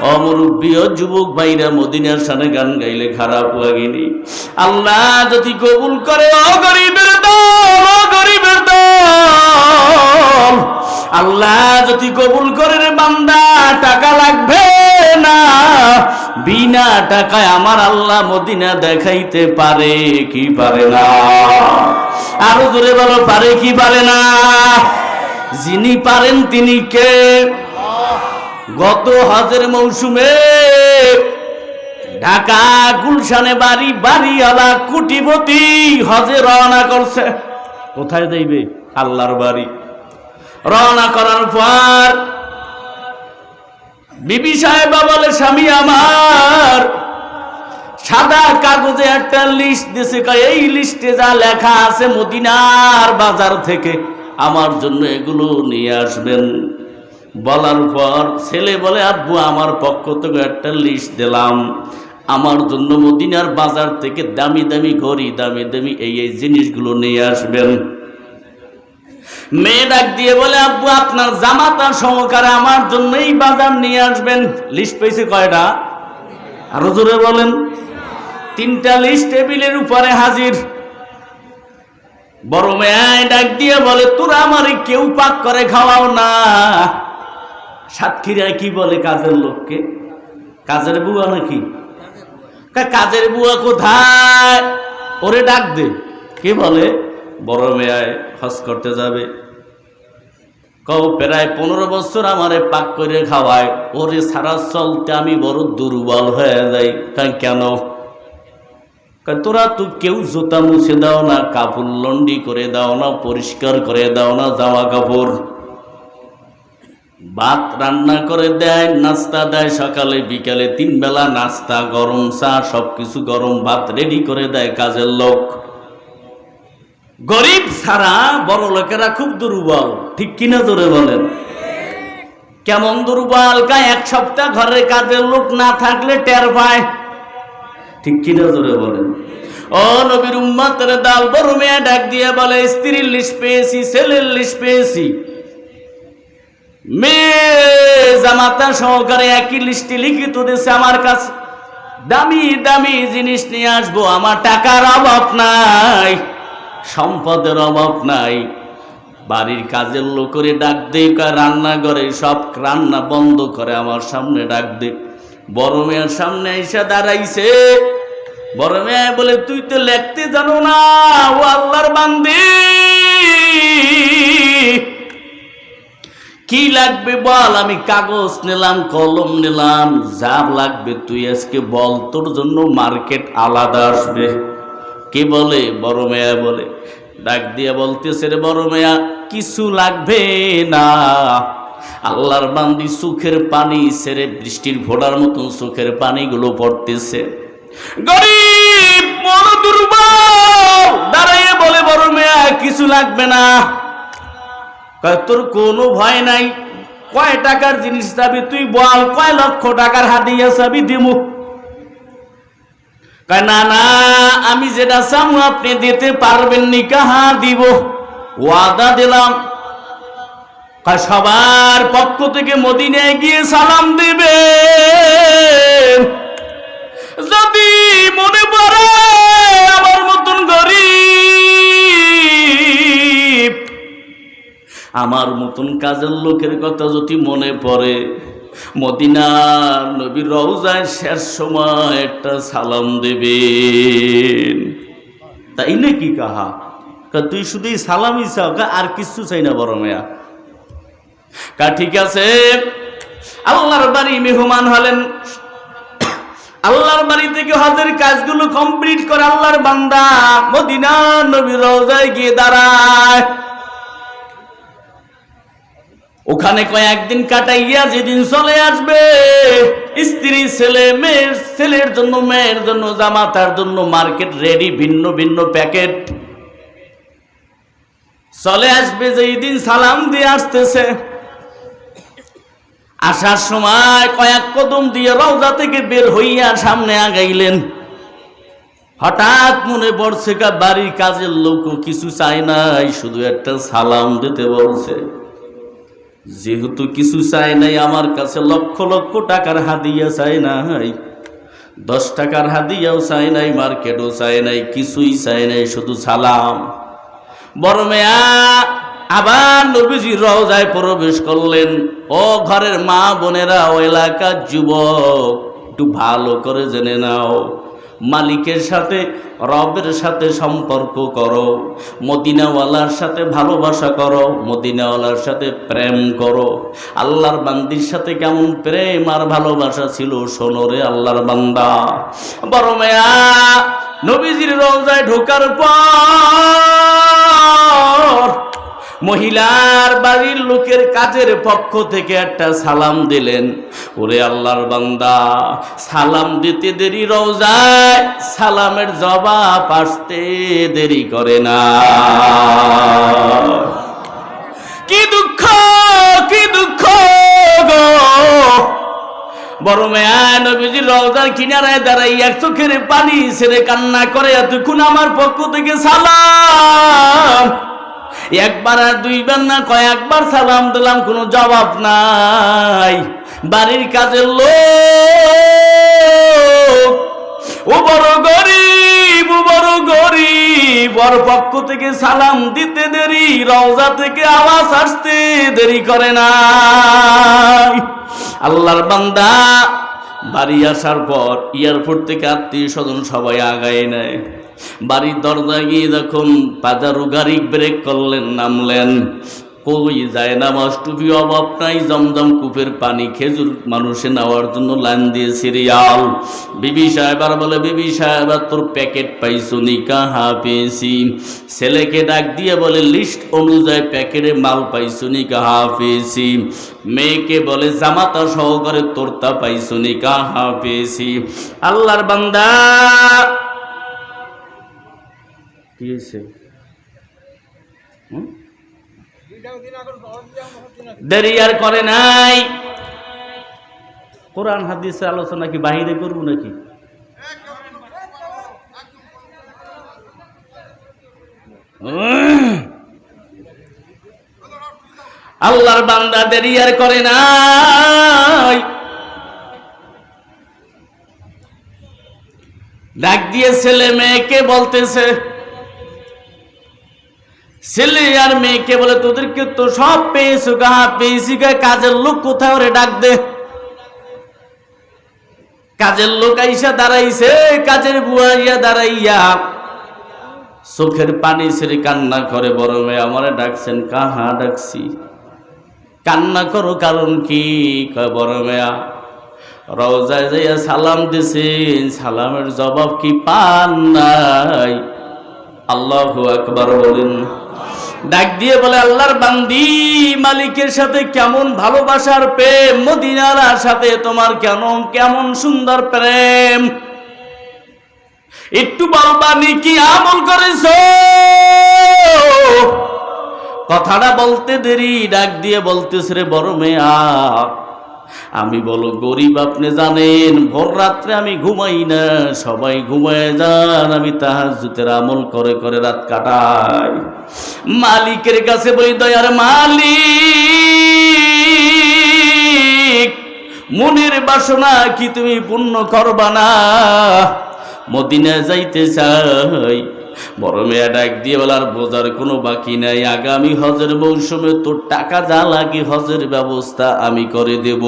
অমরুব্বী যুবক ভাইরা মদিনার সানে গান গাইলে খারাপ লাগেনি। আল্লাহ যদি কবুল করে, ও গরিবের দল, ও গরিবের দল। আল্লাহ যদি কবুল করে রে বান্দা, টাকা লাগবে না। বিনা টাকায় আমার আল্লাহ মদিনা দেখাইতে পারে কি পারে না? আরও জোরে বলো, পারে কি পারে না? যিনি পারেন তিনি কে? গত হজের মৌসুমে ঢাকা গুলশানে বাড়ি, বাড়িওয়ালা কুটিপতি হজে রওনা করছে। কোথায় যাইবে? আল্লাহর বাড়ি। রওনা করার পর বিবি সাহেবা বলে, স্বামী আমার, সাদা কাগজে একটা লিস্ট দিছে। এই লিস্টে যা লেখা আছে মদিনার বাজার থেকে, আমার জন্য এগুলো নিয়ে আসবেন। বলার পর ছেলে বলে, আব্বু, আমার পক্ষ থেকে একটা লিস্ট দিলাম। আমার জন্য মদিনার বাজার থেকে দামি দামি ঘড়ি, দামি দামি এই এই জিনিসগুলো নিয়ে আসবেন। মেয়ে ডাক দিয়ে বলে, আব্বু, আপনার জামাতা সহকারে আমার জন্য এই বাজার নিয়ে আসবেন। লিস্ট পেয়েছে কয়টা? আরও জোরে বলেন। তিনটা লিস্ট টেবিলের উপরে হাজির। বড় মেয়ে ডাক দিয়ে বলে, তোরা আমারে কেউ পাক করে খাওয়াও না। সাতক্ষীরায় কি বলে কাজের লোককে? কাজের বুয়া নাকি? কাজের বুয়া কোথায়? ওরে ডাক দে। কে বলে? বড় মেয়ায় হজ করতে যাবে। কও, প্রায় পনেরো বছর আমারে পাক করে খাওয়ায়। ওরে সারা চলতে আমি বড় দুর্বল হয়ে যাই। কয় কেন? তোরা তো কেউ জুতা মুছে দাও না, কাপড় লন্ডি করে দাও না, পরিষ্কার করে দাও না, জামা কাপড়। ভাত রান্না করে দেয়, নাস্তা দেয়, সকালে, বিকালে তিন বেলা নাস্তা, গরম চা, সবকিছু গরম ভাত রেডি করে দেয় কাজের লোক। গরিব ছাড়া বড় লোকেরা খুব দুর্বল, ঠিক কিনা জোরে বলেন? কেমন দুর্বল? কা এক সপ্তাহ ঘরে কাজের লোক না থাকলে টের পায়। ঠিক কিনা জোরে বলেন? ও নবীর উম্মাতের দাল বড় মেয়ে ডাক দিয়ে বলে, স্ত্রীর লিস্ট পেয়েছি, ছেলের লিস্ট পেয়েছি। মেয়ে জামাতা সহকারে একই লিস্টে লিখিত দিয়েছে আমার কাছে। দামি দামি জিনিস নিয়ে আসব, আমার টাকার অভাব নাই, সম্পদের অভাব নাই। বাড়ির কাজের লোক করে ডাক দে রান্না সব রান্না বন্ধ করে আমার সামনে ডাক দে। বড় মেয়ের সামনে এসে দাঁড়াইছে। বড় মেয়ে বলে, তুই তো লেখতে জানো না, ও আল্লাহর বান্দি। কি লাগবে বল? আমি কাগজ নিলাম, কলম নিলাম, যা লাগবে তুই আজকে বল। তোর জন্য মার্কেট আলাদা আসবে। কে বলে? বড় মেয়া বলে। ডাক দিয়ে বলতেছে রে বড় মেয়া, কিছু লাগবে না। আল্লাহর বান্দি সুখের পানি সেরে বৃষ্টির ফোটার মতন সুখের পানিগুলো পড়তেছে। গরিব বড় দুর্বল, দাঁড়াইয়ে বলে বড় মেয়া, কিছু লাগবে না। তোর কোনো ভয় নাই। কয় টাকার জিনিস যাবি তুই বল, কয় লক্ষ টাকার হাতিয়া চাবি দিমু? না না, আমি যেটা আপনি দিতে পারবেন নি, কাহা দিব? ওয়াদা দিলাম। সবার পক্ষ থেকে মদিনায় গিয়ে সালাম দিবে যদি মনে পড়ে আমার মতন গরিব আমার মতন কাজের লোকের কথা যদি মনে পড়ে মদিনা নবীর রওজায় শেষ সময় একটা সালাম দেবেন। তাই নাকি কাহা? তুই শুধুই সালামই চাও? আর কিছু চাই না বড় মেয়া? কা, ঠিক আছে? আল্লাহর বাড়ি মেহমান হলেন। আল্লাহর বাড়ি থেকে হজের কাজগুলো কমপ্লিট করে আল্লাহর বান্দা মদিনা নবীর রওজায় গিয়ে দাঁড়ায়। ওখানে কয়েকদিন কাটাইয়া যেদিন চলে আসবে, স্ত্রী ছেলে, মেয়ের, ছেলের জন্য, মেয়ের জন্য জামাতার জন্য, মার্কেট রেডি ভিন্ন ভিন্ন প্যাকেট চলে আসবে যে দিন সালাম দিয়ে আসতেছে। আসার সময় কয়েক কদম দিয়ে রওজা থেকে বের হইয়া সামনে আগাইলেন। হঠাৎ মনে পড়ছে কা, বাড়ির কাজের লোকও কিছু চায় নাই, শুধু একটা সালাম দিতে বলছে। যেহেতু কিছু চাই নাই, আমার কাছে লক্ষ লক্ষ টাকার হাদিয়া চাই নাই। দশ টাকার হাদিয়াও চাই নাই, মার্কেটও চাই নাই, কিছুই চাই নাই, শুধু সালাম। বড় মেয়া, আবার নবীজি রওজায় প্রবেশ করলেন। ও ঘরের মা বোনেরা, ও এলাকার যুবক, একটু ভালো করে জেনে নাও। মালিকের সাথে, রবের সাথে সম্পর্ক করো। মদিনাওয়ালার সাথে ভালোবাসা করো। মদিনাওয়ালার সাথে প্রেম করো। আল্লাহর বান্দির সাথে কেমন প্রেম আর ভালোবাসা ছিল সোনরে আল্লাহর বান্দা। বড় মেয়া, নবীজির রোজায় ঢোকার পর মহিলার বাড়ির লোকের কাজের পক্ষ থেকে একটা সালাম দিলেন। ওরে আল্লাহর বান্দা, সালাম দিতে দেরি রওজায়, সালামের জবাব আসতে দেরি করে না। কি দুঃখ কি দুঃখ গো। বড় মেয়া নবীজি রওজার কিনারায় দাঁড়াই এক চোখের পানি ছেড়ে কান্না করে, এতক্ষণ আমার পক্ষ থেকে সালাম। একবার আর দুইবার না কয়েকবার সালাম দিলাম, কোনো জবাব নাই। বাড়ির কাজের লোক, ও বড় গরিব বড় গরিব, ওর পক্ষ থেকে সালাম দিতে দেরি, রওজা থেকে আওয়াজ আসতে দেরি করে না আল্লাহর বান্দা, বাড়ি আসার পর এয়ারপোর্ট থেকে আত্মীয় স্বজন সবাই আগায় নেয়। বাড়ির দরজা গিয়ে যখন পাজারু গাড়ি ব্রেক করলেন, নামলেন। কই যায় না টুপি অভাব নাই, জমজম কূপের পানি খেজুর মানুষে নেওয়ার জন্য লাইন দিয়ে সিরিয়াল বিবি সাহেব আর বলে, বিবি সাহেব, আর তোর প্যাকেট পাইছো নি কাহা পেয়েছি? ছেলেকে ডাক দিয়ে বলে, লিস্ট অনুযায়ী প্যাকেটে মাল পাইছো নি কাহা পেয়েছি? মেয়েকে বলে, জামাতা সহকারে তোরতা পাইছো নি কাহা পেয়েছি? আল্লাহর বান্দা কি? দেরি আর করে নাই কোরআন হাদিসে আলোচনা কি বাহিরে করব নাকি। আল্লাহর বান্দা দেরি আর করে নাই ডাক দিয়ে ছেলে মেয়েকে বলতেছে ছেলে আর মেয়েকে বলে, তোদেরকে তো সব পেয়েছ গাহা পেয়েছি গা, কাজের লোক কোথাও রে ডাক দে? কাজের লোক আইসা দাঁড়াইছে, কাজের বুয়া ইয়া দাঁড়াইয়া চোখের পানি ছেড়ে কান্না করে, বড় মেয়ে, আমারে ডাকছেন কাহা ডাকছি। কান্না করো, কারণ কি? কয়, বড় মেয়া, রওজায় যাইয়া সালাম দিছেন, সালামের জবাব কি পান নাই? আল্লাহু আকবার বলেন ডাক দিয়ে বলে, আল্লাহর বান্দি, মালিকের সাথে কেমন ভালোবাসার প্রেম? মদিনার সাথে তোমার কেন কেমন সুন্দর প্রেম? একটু বলবানি কি আমল করেছ? কথাটা বলতে দেরি, ডাক দিয়ে বলতেছে রে বড় মেয়া। আমি বলো, গরিব আপনি জানেন, ভোর রাত্রে আমি ঘুমাই না, সবাই ঘুমায় যান, আমি তাহার জুতের আমল করে করে রাত কাটাই। মালিকের কাছে বলি, দয়ার মালিক, মনের বাসনা কি তুমি পূর্ণ করবা না? মদিনা যাইতে চাই বড় মেয়া ডাক দিয়ে বলার বোঝার কোনো বাকি নাই। আগামী হজের মৌসুমে তোর টাকা যা লাগে হজের ব্যবস্থা আমি করে দেব।